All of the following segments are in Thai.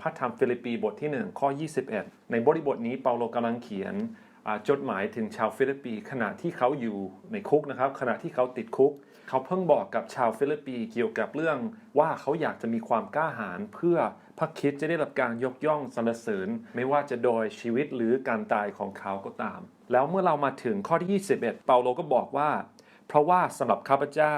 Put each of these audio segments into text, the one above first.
พระธรรมฟิลิปปีบทที่ 1 ข้อ 21 ในบริบทนี้เปาโลกำลังเขียนจดหมายถึงชาวฟิลิปปีขณะที่เขาอยู่ในคุกนะครับ ขณะที่เขาติดคุก เขาเพิ่งบอกกับชาวฟิลิปปีเกี่ยวกับเรื่องว่าเขาอยากจะมีความกล้าหาญเพื่อพระคิดจะได้รับการยกย่องสรรเสริญ ไม่ว่าจะโดยชีวิตหรือการตายของเขาก็ตาม แล้วเมื่อเรามาถึงข้อที่ 21 เปาโลก็บอกว่า เพราะว่าสำหรับข้าพเจ้า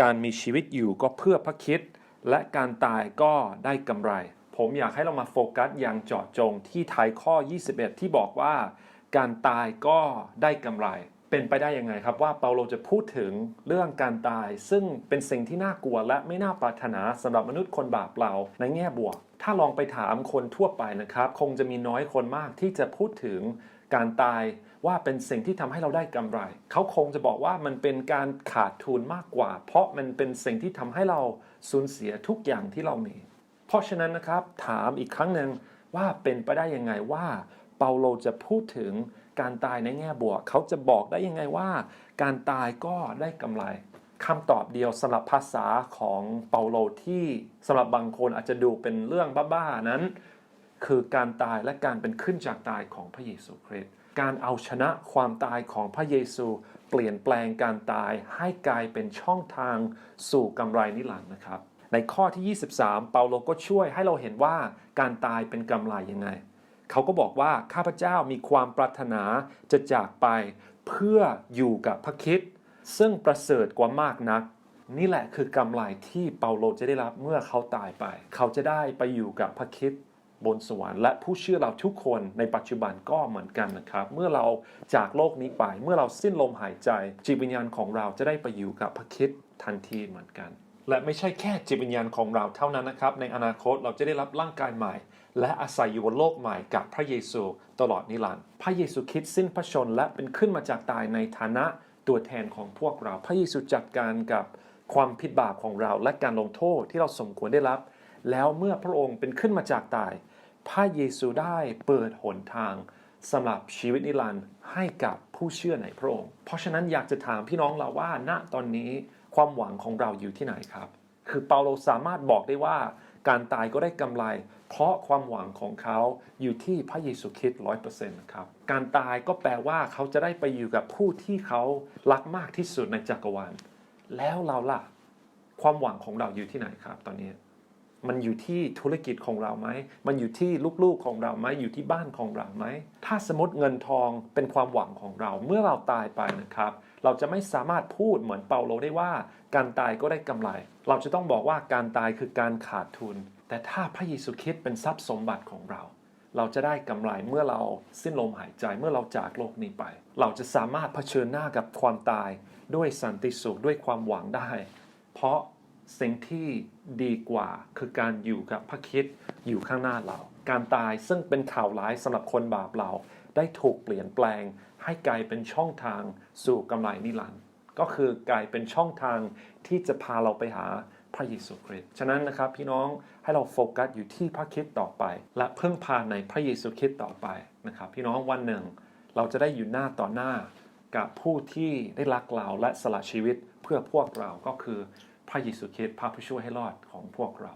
การมีชีวิตอยู่ก็เพื่อพระคิดและการตายก็ได้กำไร ผมอยากให้เรามาโฟกัสอย่างเจาะจงที่ท้ายข้อ 21 ที่บอกว่า การตายก็ได้กำไร เป็นไปได้ยังไงครับว่าเปาโลจะพูดถึงเรื่องการตาย ซึ่งเป็นสิ่งที่น่ากลัวและไม่น่าปรารถนาสำหรับมนุษย์คนบาปเราในแง่บวก ถ้าลองไปถามคนทั่วไปนะครับ คงจะมีน้อยคนมากที่จะพูดถึงการตายว่าเป็นสิ่งที่ทำให้เราได้กำไร เขาคงจะบอกว่ามันเป็นการขาดทุนมากกว่า เพราะมันเป็นสิ่งที่ทำให้เราสูญเสียทุกอย่างที่เรามี ราะฉะนั้นนะครับถามอีกครั้งหนึ่งว่าเป็นไปได้ยังไงว่าเปาโลจะพูดถึงการตายในแง่บวก เขาจะบอกได้ยังไงว่า การตายก็ได้กำไรคำตอบเดียวสำหรับภาษาของเปาโลที่สำหรับบางคนอาจจะดูเป็นเรื่องบ้าๆนั้น คือการตายและการเป็นขึ้นจากตายของพระเยซูคริสต์การเอาชนะความตายของพระเยซู เปลี่ยนแปลงการตายให้กลายเป็นช่องทางสู่กำไรนิรันดร์นะครับ ในข้อที่ 23 เปาโลก็ช่วยให้เราเห็นว่าการตายเป็นกำไรยังไง เขาก็บอกว่าข้าพเจ้ามีความปรารถนาจะจากไปเพื่ออยู่กับพระคิดซึ่งประเสริฐกว่ามากนัก นี่แหละคือกำไรที่เปาโลจะได้รับเมื่อเขาตายไป เขาจะได้ไปอยู่กับพระคิดบนสวรรค์และผู้เชื่อเราทุกคนในปัจจุบันก็เหมือนกันนะครับ เมื่อเราจากโลกนี้ไป เมื่อเราสิ้นลมหายใจจิตวิญญาณของเราจะได้ไปอยู่กับพระคิดทันทีเหมือนกัน และไม่ใช่แค่จิตวิญญาณของเราเท่านั้นนะครับ ในอนาคตเราจะได้รับร่างกายใหม่ และอาศัยอยู่บนโลกใหม่กับพระเยซูตลอดนิรันดร์พระเยซูคริสต์สิ้นพระชนและเป็นขึ้นมาจากตายในฐานะตัวแทนของพวกเรา พระเยซูจัดการกับความผิดบาปของเรา และการลงโทษที่เราสมควรได้รับ แล้วเมื่อพระองค์เป็นขึ้นมาจากตาย พระเยซูได้เปิดหนทางสำหรับชีวิตนิรันดร์ให้กับผู้เชื่อในพระองค์ เพราะฉะนั้นอยากจะถามพี่น้องเราว่าณตอนนี้ ความหวังของเราอยู่ที่ไหนครับ คือเปาโลสามารถบอกได้ว่า การตายก็ได้กำไร เพราะความหวังของเขาอยู่ที่พระเยซูคริสต์ร้อยเปอร์เซ็นต์ครับการตายก็แปลว่าเขาจะได้ไปอยู่กับผู้ที่เขารักมากที่สุดในจักรวาลแล้วเราล่ะ ความหวังของเราอยู่ที่ไหนครับ ตอนนี้ มันอยู่ที่ธุรกิจของเราไหม มันอยู่ที่ลูกๆของเราไหมอยู่ที่บ้านของเราไหม ถ้าสมมติเงินทองเป็นความหวังของเรา เมื่อเราตายไปนะครับ เราจะไม่สามารถพูดเหมือนเปาโลได้ว่า การตายก็ได้กำไร เราจะต้องบอกว่าการตายคือการขาดทุน แต่ถ้าพระเยซูคริสต์เป็นทรัพย์สมบัติของเรา เราจะได้กำไรเมื่อเราสิ้นลมหายใจเมื่อเราจากโลกนี้ไป เราจะสามารถเผชิญหน้ากับความตาย ด้วยสันติสุขด้วยความหวังได้ เพราะสิ่งที่ดีกว่าคือการอยู่กับพระคิดอยู่ข้างหน้าเรา การตายซึ่งเป็นข่าวร้ายสำหรับคนบาปเรา ได้ถูกเปลี่ยนแปลง ให้กลายเป็นช่องทางสู่กำไรนิรันดร์ก็คือกลายเป็นช่องทางที่จะพาเราไปหาพระเยซูคริสต์ฉะนั้นนะครับพี่น้องให้เราโฟกัสอยู่ที่พระคริสต์ต่อไป และพึ่งพาในพระเยซูคริสต์ต่อไปนะครับ พี่น้องวันหนึ่ง เราจะได้อยู่หน้าต่อหน้ากับผู้ที่ได้รักเราและสละชีวิตเพื่อพวกเราก็คือพระเยซูคริสต์พระผู้ช่วยให้รอดของพวกเรา